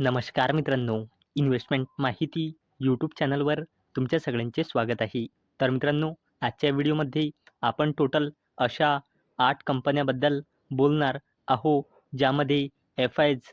नमस्कार मित्रांनो. इन्व्हेस्टमेंट माहिती यूट्यूब चॅनलवर तुमच्या सगळ्यांचे स्वागत आहे. तर मित्रांनो आजच्या व्हिडिओमध्ये आपण टोटल अशा आठ कंपन्याबद्दल बोलणार आहो ज्यामध्ये एफ आयज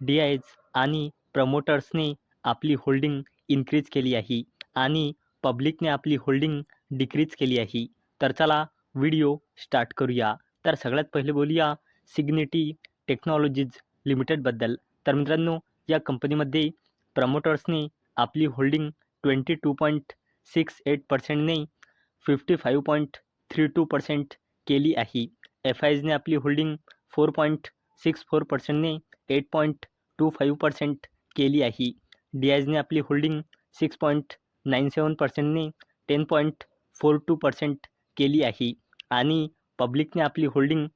डी आयज आणि प्रमोटर्सने आपली होल्डिंग इन्क्रीज केली आहे आणि पब्लिकने आपली होल्डिंग डिक्रीज केली आहे. तर चला व्हिडिओ स्टार्ट करूया. तर सगळ्यात पहिले बोलूया सिग्निटी टेक्नॉलॉजीज लिमिटेडबद्दल तर मित्रांनो या कंपनीमध्ये प्रमोटर्सने आपली holding twenty two point six eight पर्सेंटने fifty five point three two percent केली आहे. एफ आयजने आपली holding four point six four पर्सेंटने eight point two five percent केली आहे. डी आयजने आपली holding six point nine seven पर्सेंटने ten point four two percent केली आहे. आणि पब्लिकने आपली holding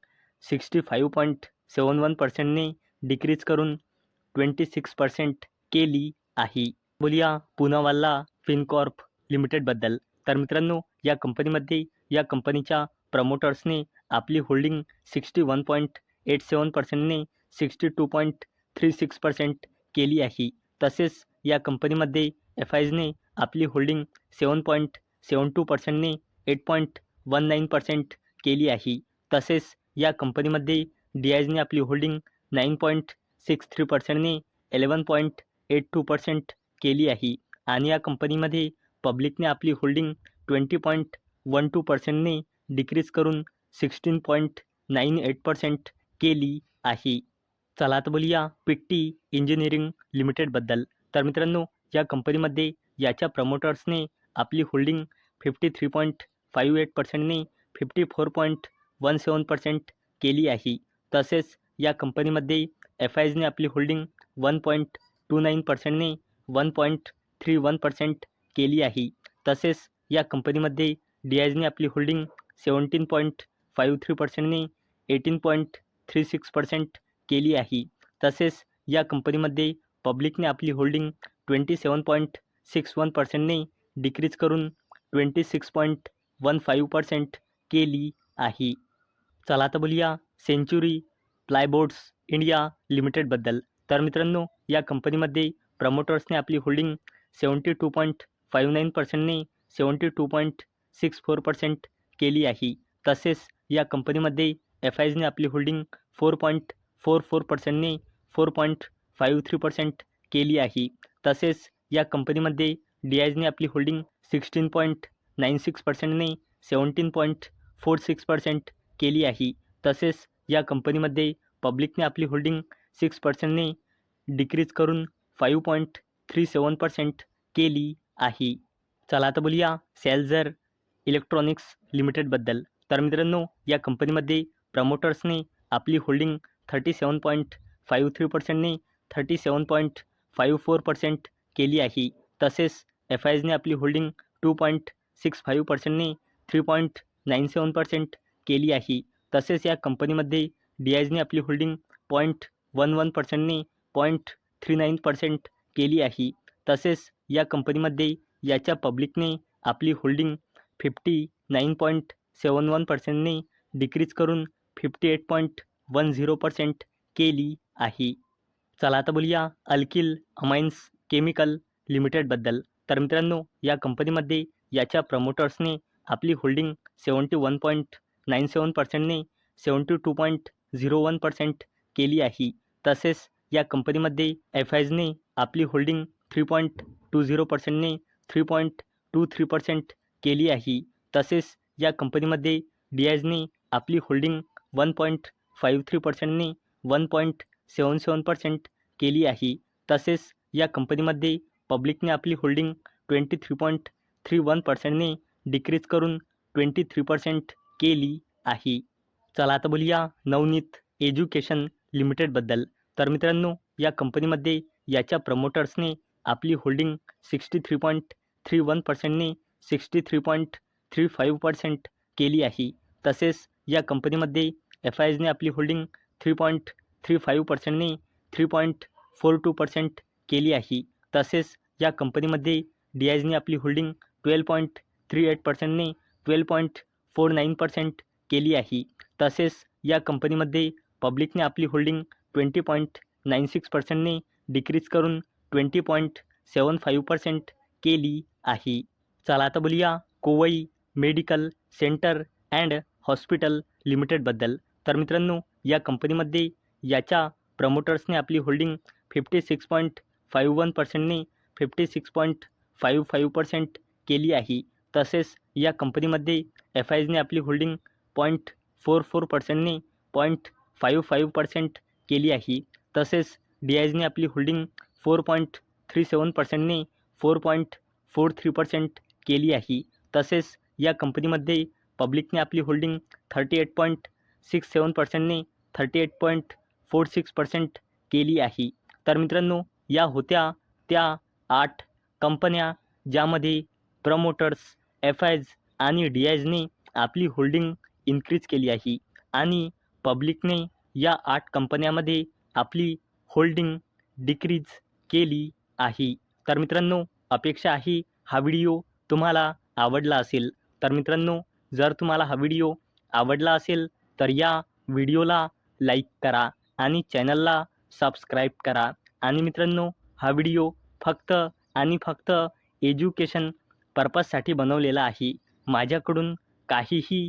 sixty five point seven one पर्सेंटने decrease करून ट्वेंटी सिक्स पर्सेंट केली आहे. बोलूया पुनावाला फिनकॉर्प लिमिटेडबद्दल. तर मित्रांनो या कंपनीमध्ये या कंपनीच्या प्रमोटर्सने आपली holding sixty one point eight seven पर्सेंटने sixty two point three six percent केली आहे. तसेच या कंपनीमध्ये एफ आयजने आपली holding seven point seven two पर्सेंटने eight point one nine percent केली आहे. तसेच या कंपनीमध्ये डी आयजने आपली holding nine point six three पर्सेंटने eleven point eight two percent केली आहे. आणि या कंपनीमध्ये पब्लिकने आपली holding twenty point one two पर्सेंटने decrease करून sixteen point nine eight percent केली आहे. चला तर बोलूया पिट्टी इंजिनिअरिंग लिमिटेडबद्दल तर मित्रांनो या कंपनीमध्ये याच्या प्रमोटर्सने आपली holding fifty three point five eight पर्सेंटने fifty four point one seven percent केली आहे. तसेच या कंपनीमध्ये एफ आयजने आपली holding one point two nine पर्सेंटने one point three one percent केली आहे. तसेच या कंपनीमध्ये डी आयजने आपली holding seventeen point five three पर्सेंटने eighteen point three six percent केली आहे. तसेच या कंपनीमध्ये पब्लिकने आपली holding twenty seven point six one पर्सेंटने decrease करून twenty six point one five percent केली आहे. चला तर बोलूया सेंचुरी प्लायबोर्ड्स इंडिया लिमिटेडबद्दल. तर मित्रांनो या कंपनीमध्ये प्रमोटर्सने आपली holding seventy two point five nine पर्सेंटने seventy two point six four percent केली आहे. तसेच या कंपनीमध्ये एफ आयजने आपली holding four point four four पर्सेंटने four point five three percent केली आहे. तसेच या कंपनीमध्ये डी आयजने आपली holding sixteen point nine six पर्सेंटने seventeen point four six percent केली आहे. तसेच या कंपनीमध्ये पब्लिकने आपली होल्डिंग सिक्स पर्सेंटने डिक्रीज करून five point three seven percent केली आहे. चला आता बोलूया सॅल्झर इलेक्ट्रॉनिक्स लिमिटेडबद्दल. तर मित्रांनो या कंपनीमध्ये प्रमोटर्सने आपली holding thirty seven point five three पर्सेंटने thirty seven point five four percent केली आहे. तसेच एफ आयजने आपली holding two point six five पर्सेंटने three point nine seven percent केली आहे. तसेच या कंपनीमध्ये डी आयजने आपली होल्डिंग पॉईंट वन वन पर्सेंटने पॉईंट थ्री नाईन पर्सेंट केली आहे. तसेच या कंपनीमध्ये याच्या पब्लिकने आपली holding fifty nine point seven one पर्सेंटने decrease करून fifty eight point one zero percent केली आहे. चला आता बोलूया अल्किल अमाइन्स केमिकल लिमिटेडबद्दल तर मित्रांनो या कंपनीमध्ये याच्या प्रमोटर्सने आपली holding seventy one point nine seven पर्सेंटने seventy two point zero one percent केली आहे. तसेच या कंपनीमध्ये एफ आयजने आपली holding three point two zero पर्सेंटने three point two three percent केली आहे. तसेच या कंपनीमध्ये डी आयजने आपली holding one point five three पर्सेंटने one point seven seven percent केली आहे. तसेच या कंपनीमध्ये पब्लिकने आपली holding twenty three point three one पर्सेंटने decrease करून ट्वेंटी थ्री पर्सेंट केली आहे. चला आता बोलूया नवनीत एज्युकेशन लिमिटेडबद्दल तर मित्रांनो या कंपनीमध्ये याच्या प्रमोटर्सने आपली holding sixty three point three one पर्सेंटने sixty three point three five percent केली आहे. तसेच या कंपनीमध्ये एफ आय एजने आपली holding three point three five पर्सेंटने three point four two percent केली आहे. तसेच या कंपनीमध्ये डी आयजने आपली holding twelve point three eight पर्सेंटने twelve point four nine percent केली आहे. तसेच या कंपनीमध्ये पब्लिकने आपली holding twenty point nine six पर्सेंटने decrease करून twenty point seven five percent केली आहे. चला आता बोलूया Kovai medical centre and hospital लिमिटेडबद्दल तर मित्रांनो या कंपनीमध्ये याच्या प्रमोटर्सने आपली holding fifty six point five one पर्सेंटने fifty six point five five percent केली आहे. तसेच या कंपनीमध्ये एफ आयजने आपली होल्डिंग पॉईंट फोर फोर पर्सेंटने पॉईंट फाईव्ह फाईव्ह पर्सेंट केली आहे. तसेच डी आयजने आपली holding four point three seven पर्सेंटने four point four three percent केली आहे. तसेच या कंपनीमध्ये पब्लिकने आपली holding thirty eight point six seven पर्सेंटने thirty eight point four six percent केली आहे. तर मित्रांनो या होत्या त्या आठ कंपन्या ज्यामध्ये प्रमोटर्स एफ आयज आणि डी आयजने आपली होल्डिंग इन्क्रीज केली आहे. आणि पब्लिकने या आठ कंपन्यामध्ये आपली होल्डिंग डिक्रीज केली आहे. तर मित्रांनो अपेक्षा आहे हा व्हिडिओ तुम्हाला आवडला असेल. तर मित्रांनो जर तुम्हाला हा व्हिडिओ आवडला असेल तर या व्हिडिओला लाईक करा आणि चॅनलला सबस्क्राईब करा. आणि मित्रांनो हा व्हिडिओ फक्त आणि फक्त एज्युकेशन पर्पजसाठी बनवलेला आहे. माझ्याकडून काहीही